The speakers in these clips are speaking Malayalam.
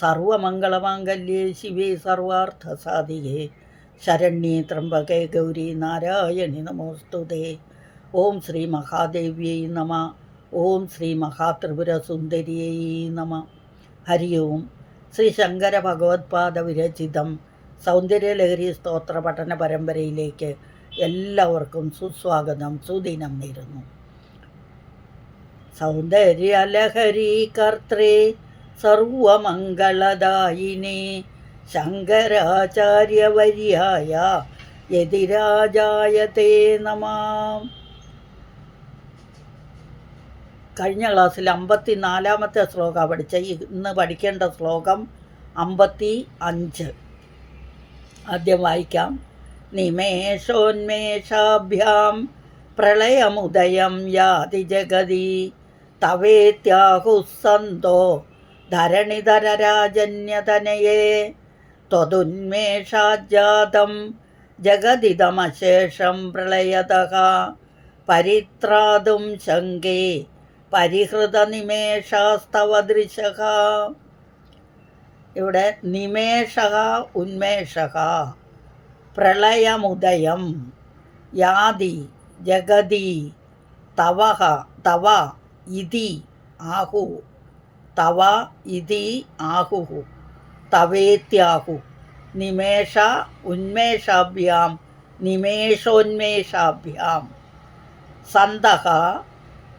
സർവമംഗളമാംഗല്യേ ശിവേ സർവാർത്ഥസാധികേ. ശരണ്യേ ത്രംബകേ ഗൗരി നാരായണി നമോസ്തുതേ. ഓം ശ്രീ മഹാദേവ്യൈ നമ. ഓം ശ്രീ മഹാത്രിപുരസുന്ദരിയൈ നമ. ഹരി ഓം. ശ്രീ ശങ്കര ഭഗവത്പാദ വിരചിതം സൗന്ദര്യലഹരി സ്തോത്ര പഠന പരമ്പരയിലേക്ക് എല്ലാവർക്കും സുസ്വാഗതം. സുദിനം നേരുന്നു. സൗന്ദര്യലഹരി കർത്രേ സർവമംഗളദായിനി ശങ്കരാചാര്യവര്യായ യതിരാജായ തേ നമാം. കഴിഞ്ഞ ക്ലാസ്സിൽ അമ്പത്തി നാലാമത്തെ ശ്ലോകം പഠിച്ച ഇന്ന് പഠിക്കേണ്ട ശ്ലോകം അമ്പത്തി അഞ്ച് ആദ്യം വായിക്കാം. നിമേഷോന്മേഷാഭ്യാം പ്രളയമുദയം യാതി ജഗതി തവേത്യാഹുസന്തോ ധരണിധരരാജന്യതനയേ ത്വതുന്മേഷാജാതം ജഗതിതമശേഷം പ്രളയതഃ പരിത്രാതും ശങ്കേ പരിഹൃതനിമേഷാസ്തവ ദൃശക ഇവിടെ നിമേഷ ഉന്മേഷ പ്രളയമുദയം യാതി ജഗതി തവഹ തവ ഇതി ആഹു തവ ഇതി ആഹു തവേത്യാഹു നിമേഷ ഉന്മേഷാഭ്യാം നിമേഷോന്മേഷാഭ്യാം സന്തഹ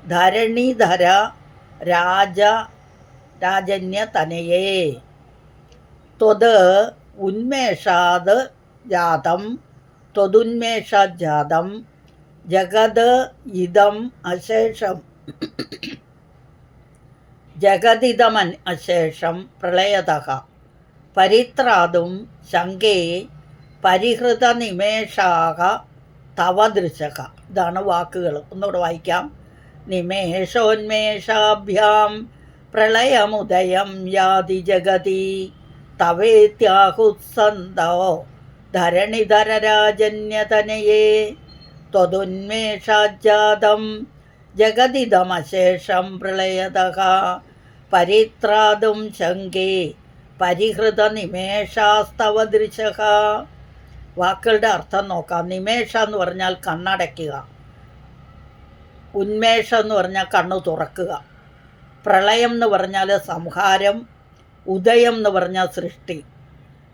ധരണിധര രാജ രാജന്യതനയേ ത്വത് ഉന്മേഷാത് ജാതം ത്വതുന്മേഷാജാതം ജഗത് ഇതം അശേഷം ജഗതിതമൻ അശേഷം പ്രളയതഹ. പരിത്രാതും ശങ്കേ പരിഹൃതനിമേഷാക തവ ദൃശക. ഇതാണ് വാക്കുകൾ ഒന്നുകൂടെ വായിക്കാം. നിമേഷോന്മേഷാഭ്യാം പ്രളയമുദയം യാതി ജഗതി തവേത്യാഹുസന്തോ ധരണിധരരാജന്യതനയേ ത്വതുന്മേഷാജാതം ജഗതിതമശേഷം പ്രളയതഃ പരിത്രാതും ശങ്കേ പരിഹൃത നിമേഷാസ്തവ ദൃശക വാക്കുകളുടെ അർത്ഥം നോക്കാം. നിമേഷ എന്ന് പറഞ്ഞാൽ കണ്ണടയ്ക്കുക. ഉന്മേഷം എന്ന് പറഞ്ഞാൽ കണ്ണു തുറക്കുക. പ്രളയം എന്ന് പറഞ്ഞാൽ സംഹാരം. ഉദയം എന്ന് പറഞ്ഞാൽ സൃഷ്ടി.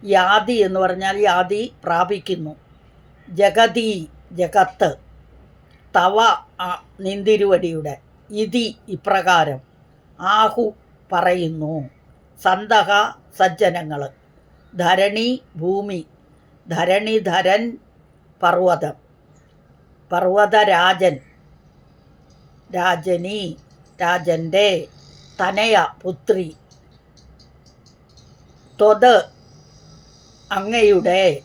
യാതി എന്ന് പറഞ്ഞാൽ യാതി പ്രാപിക്കുന്നു. ജഗതി ജഗത്ത്. തവ നിന്തിരുവടിയുടെ. ഇതി ഇപ്രകാരം. ആഹു പറയുന്നു. സന്തഹ സജ്ജനങ്ങൾ ധരണി ഭൂമി. ധരണിധരൻ പർവതം. പർവതരാജൻ. രാജനി. രാജന്റെ തനയ പുത്രി. ത്വത് അങ്ങയുടെ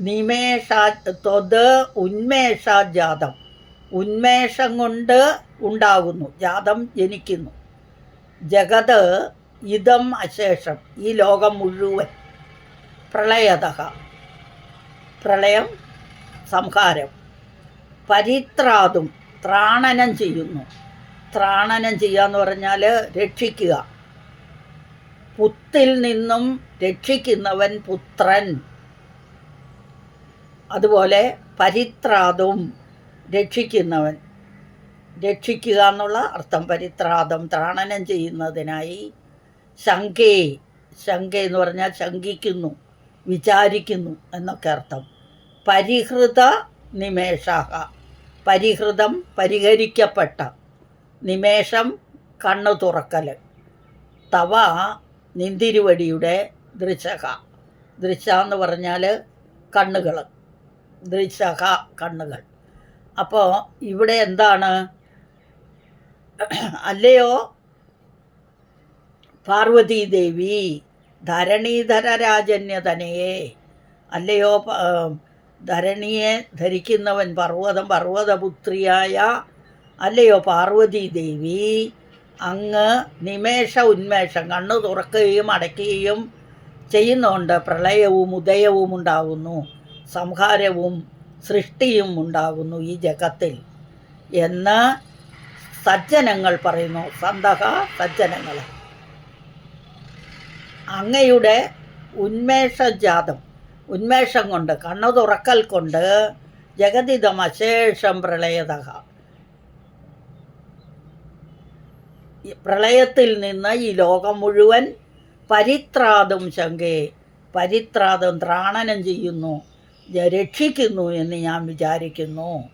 നിമേഷ ത്വത് ഉന്മേഷാജാതം ഉന്മേഷം കൊണ്ട് ഉണ്ടാകുന്നു ജാതം ജനിക്കുന്നു. ജഗത് ഇതം അശേഷം ഈ ലോകം മുഴുവൻ. പ്രളയത പ്രളയം സംഹാരം. പരിത്രാതും ത്രാണനം ചെയ്യുന്നു. ത്രാണനം ചെയ്യുക എന്ന് പറഞ്ഞാൽ രക്ഷിക്കുക. പുത്തിൽ നിന്നും രക്ഷിക്കുന്നവൻ പുത്രൻ. അതുപോലെ പരിത്രാതും രക്ഷിക്കുന്നവൻ. രക്ഷിക്കുക എന്നുള്ള അർത്ഥം പരിത്രാതം ത്രാണനം ചെയ്യുന്നതിനായി ശങ്കേ ശങ്ക എന്ന് പറഞ്ഞാൽ ശങ്കിക്കുന്നു വിചാരിക്കുന്നു എന്നൊക്കെ അർത്ഥം. പരിഹൃത നിമേഷാഹ. പരിഹൃതം പരിഹരിക്കപ്പെട്ട. നിമേഷം കണ്ണു തുറക്കൽ. തവ നിന്തിരുവടിയുടെ ദൃശക ദൃശ എന്ന് പറഞ്ഞാൽ കണ്ണുകൾ. ദൃശക കണ്ണുകൾ. അപ്പോൾ ഇവിടെ എന്താണ്? അല്ലയോ? പാർവതീദേവി ധരണീധര രാജന്യതനയെ അല്ലയോ? ധരണിയെ ധരിക്കുന്നവൻ പർവതം പർവതപുത്രിയായ അല്ലയോ? പാർവതീദേവി അങ്ങ് നിമേഷ ഉന്മേഷം കണ്ണു തുറക്കുകയും അടയ്ക്കുകയും ചെയ്യുന്നുണ്ട്. പ്രളയവും ഉദയവും ഉണ്ടാകുന്നു സംഹാരവും സൃഷ്ടിയും ഉണ്ടാകുന്നു ഈ ജഗത്തിൽ എന്ന് സജ്ജനങ്ങൾ പറയുന്നു. സന്തഹ സജ്ജനങ്ങൾ അങ്ങയുടെ ഉന്മേഷജാതം ഉന്മേഷം കൊണ്ട് കണ്ണു തുറക്കൽ കൊണ്ട് ജഗതിതം അശേഷം പ്രളയതഹ പ്രളയത്തിൽ നിന്ന് ഈ ലോകം മുഴുവൻ പരിത്രാതും ശങ്കേ പരിത്രാതും ത്രാണനം ചെയ്യുന്നു. രക്ഷിക്കുന്നു എന്ന് ഞാൻ വിചാരിക്കുന്നു.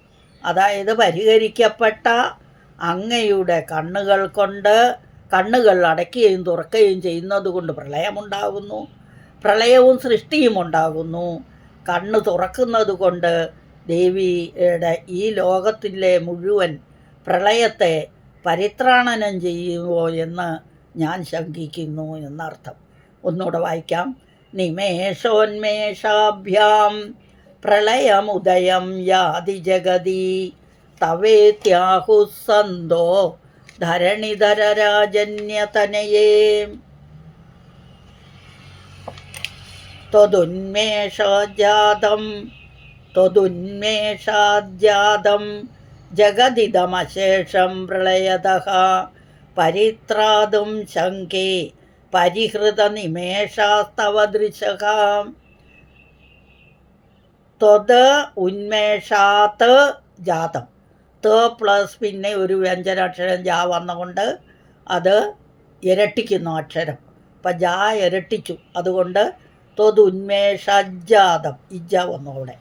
അതായത് പരിഹരിക്കപ്പെട്ട അങ്ങയുടെ കണ്ണുകൾ കൊണ്ട് കണ്ണുകൾ അടയ്ക്കുകയും തുറക്കുകയും ചെയ്യുന്നത് കൊണ്ട് പ്രളയമുണ്ടാകുന്നു. പ്രളയവും സൃഷ്ടിയും ഉണ്ടാകുന്നു. കണ്ണ് തുറക്കുന്നത് കൊണ്ട് ദേവിയുടെ ഈ ലോകത്തിലെ മുഴുവൻ പ്രളയത്തെ പരിത്രാണനം ചെയ്യുമോ എന്ന് ഞാൻ ശങ്കിക്കുന്നു എന്നർത്ഥം. ഒന്നുകൂടെ വായിക്കാം. നിമേഷോന്മേഷാഭ്യാം പ്രളയമുദയം യാതി ജഗതി. തവേത്യാഹുസന്തോ ധരണിധരരാജന്യതനയേ രാജന്യതനയേ. ത്വതുന്മേഷാജാതം ജഗതിദമശേഷം പ്രളയതഃ. പരിത്രാതും ശങ്കേ പരിഹൃതനിമേഷാസ്തവ ദൃശക ത്വത് ഉന്മേഷാത്ത് ജാതം. ത് പ്ലസ് പിന്നെ ഒരു വ്യഞ്ജനാക്ഷരം ജാ വന്നുകൊണ്ട് അത് ഇരട്ടിക്കുന്നു അക്ഷരം. അപ്പം ജാ ഇരട്ടിച്ചു. അതുകൊണ്ട് ത്വത് ഉന്മേഷജാതം ഇജ വന്നുകൂടെ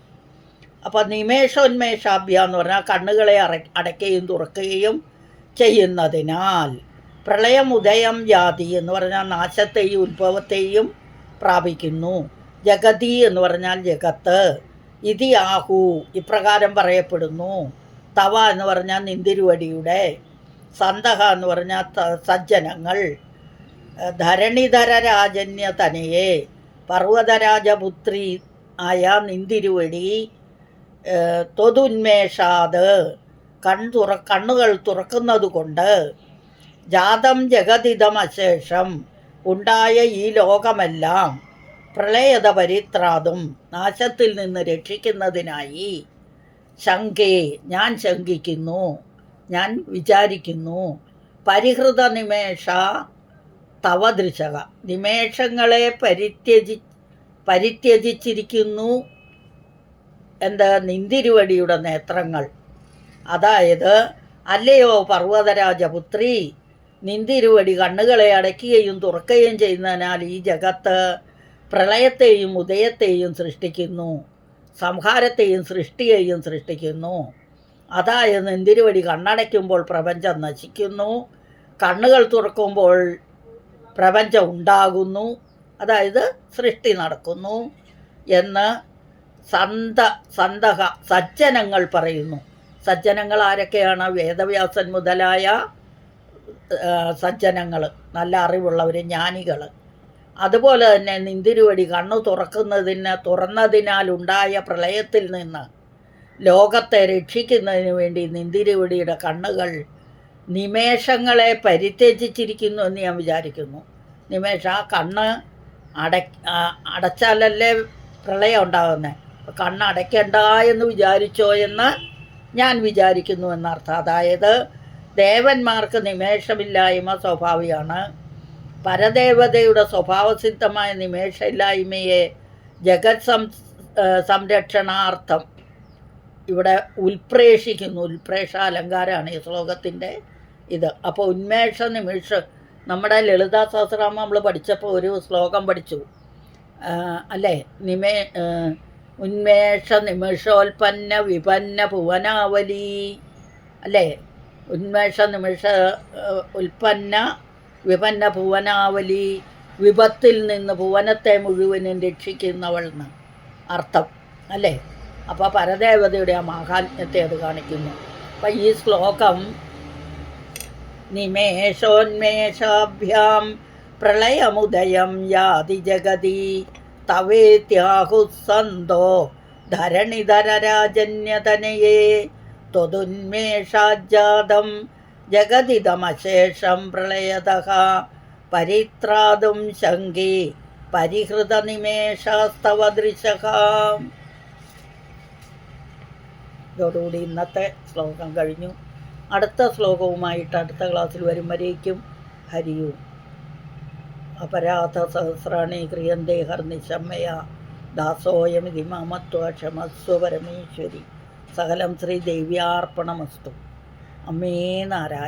അപ്പം നിമേഷോന്മേഷാഭ്യ എന്ന് പറഞ്ഞാൽ കണ്ണുകളെ അറ അടയ്ക്കുകയും തുറക്കുകയും ചെയ്യുന്നതിനാൽ പ്രളയം ഉദയം ജാതി എന്ന് പറഞ്ഞാൽ നാശത്തെയും ഉത്ഭവത്തെയും പ്രാപിക്കുന്നു. ജഗതി എന്ന് പറഞ്ഞാൽ ജഗത്ത്. ഇതി ആഹു ഇപ്രകാരം പറയപ്പെടുന്നു. തവ എന്ന് പറഞ്ഞാൽ നിന്തിരുവടിയുടെ സന്തഹ എന്ന് പറഞ്ഞാൽ സജ്ജനങ്ങൾ ധരണിധര രാജന്യ തനയെ പർവതരാജപുത്രി ആയ നിന്തിരുവടി തൊതുന്മേഷാത് കൺ തുറ കണ്ണുകൾ തുറക്കുന്നത് കൊണ്ട് ജാതം ജഗതിതമശേഷം ഉണ്ടായ ഈ ലോകമെല്ലാം പ്രളയത പരിത്രാതും നാശത്തിൽ നിന്ന് രക്ഷിക്കുന്നതിനായി ശങ്കേ ഞാൻ ശങ്കിക്കുന്നു ഞാൻ വിചാരിക്കുന്നു. പരിഹൃത നിമേഷ തവ ദൃശക നിമേഷങ്ങളെ പരിത്യജി പരിത്യജിച്ചിരിക്കുന്നു. എന്താ? നിന്തിരുവടിയുടെ നേത്രങ്ങൾ. അതായത് അല്ലയോ പർവതരാജപുത്രി? നിന്തിരുവടി കണ്ണുകളെ അടയ്ക്കുകയും തുറക്കുകയും ചെയ്യുന്നതിനാൽ ഈ ജഗത്ത് പ്രളയത്തെയും ഉദയത്തെയും സൃഷ്ടിക്കുന്നു. സംഹാരത്തെയും സൃഷ്ടിയെയും സൃഷ്ടിക്കുന്നു. അതായത് നെന്തിരുവടി കണ്ണടയ്ക്കുമ്പോൾ പ്രപഞ്ചം നശിക്കുന്നു. കണ്ണുകൾ തുറക്കുമ്പോൾ പ്രപഞ്ചം ഉണ്ടാകുന്നു. അതായത് സൃഷ്ടി നടക്കുന്നു എന്ന് സന്ത സന്തഹ സജ്ജനങ്ങൾ പറയുന്നു. സജ്ജനങ്ങൾ ആരൊക്കെയാണ്? വേദവ്യാസൻ മുതലായ സജ്ജനങ്ങൾ. നല്ല അറിവുള്ളവർ ജ്ഞാനികൾ അതുപോലെ തന്നെ നിന്തിരുവടി കണ്ണു തുറക്കുന്നതിന് തുറന്നതിനാലുണ്ടായ പ്രളയത്തിൽ നിന്ന് ലോകത്തെ രക്ഷിക്കുന്നതിന് വേണ്ടി നിന്തിരുവടിയുടെ കണ്ണുകൾ നിമേഷങ്ങളെ പരിത്യജിച്ചിരിക്കുന്നു എന്ന് ഞാൻ വിചാരിക്കുന്നു. നിമേഷ ആ കണ്ണ് അട അടച്ചാലല്ലേ പ്രളയം ഉണ്ടാകുന്നത് കണ്ണ് അടയ്ക്കണ്ട എന്ന് വിചാരിച്ചോ എന്ന് ഞാൻ വിചാരിക്കുന്നു എന്നർത്ഥം. അതായത് ദേവന്മാർക്ക് നിമേഷമില്ലായ്മ സ്വാഭാവികമാണ്. പരദേവതയുടെ സ്വഭാവസിദ്ധമായ നിമേഷമില്ലായ്മയെ ജഗത് സം സംരക്ഷണാർത്ഥം ഇവിടെ ഉൽപ്രേഷിക്കുന്നു. ഉൽപ്രേഷ അലങ്കാരമാണ് ഈ ശ്ലോകത്തിന്റെ ഇത്. അപ്പോൾ ഉന്മേഷ നിമിഷ നമ്മുടെ ലളിതാ സഹസ്രാമ നമ്മൾ പഠിച്ചപ്പോൾ ഒരു ശ്ലോകം പഠിച്ചു. അല്ലേ? നിമേ ഉന്മേഷ നിമിഷോൽപ്പന്ന വിപന്ന ഭുവനാവലി. അല്ലേ? ഉന്മേഷ നിമിഷ ഉൽപ്പന്ന വിപന്ന ഭുവനാവലി വിപത്തിൽ നിന്ന് ഭുവനത്തെ മുഴുവനും രക്ഷിക്കുന്നവൾ എന്ന് അർത്ഥം അല്ലേ? അപ്പോൾ പരദേവതയുടെ ആ മാഹാത്മ്യത്തെ അത് കാണിക്കുന്നു. അപ്പം ഈ ശ്ലോകം നിമേഷോന്മേഷാഭ്യാം പ്രളയമുദയം യാതി ജഗതി തവേത്യാഹുസന്തോ ധരണിധരരാജന്യതനയേ ത്വതുന്മേഷാജാതം ജഗതിതമശേഷം പ്രളയത പരിത്രാതും ശങ്കി പരിഹൃതനിമേഷാസ്തവ ദൃശഃ ഇതോടുകൂടി ഇന്നത്തെ ശ്ലോകം കഴിഞ്ഞു. അടുത്ത ശ്ലോകവുമായിട്ട് അടുത്ത ക്ലാസ്സിൽ വരും വരേക്കും ഹരിയും അപരാധ സഹസ്രാണി ക്രിയന്തേ ഹർനിശമ്മയ. ദാസോയമിതി മമത്വ ക്ഷമസ്വ പരമേശ്വരി. സകലം ശ്രീ ദേവ്യാർപ്പണമസ്തു അമ്മേ നാരായണ.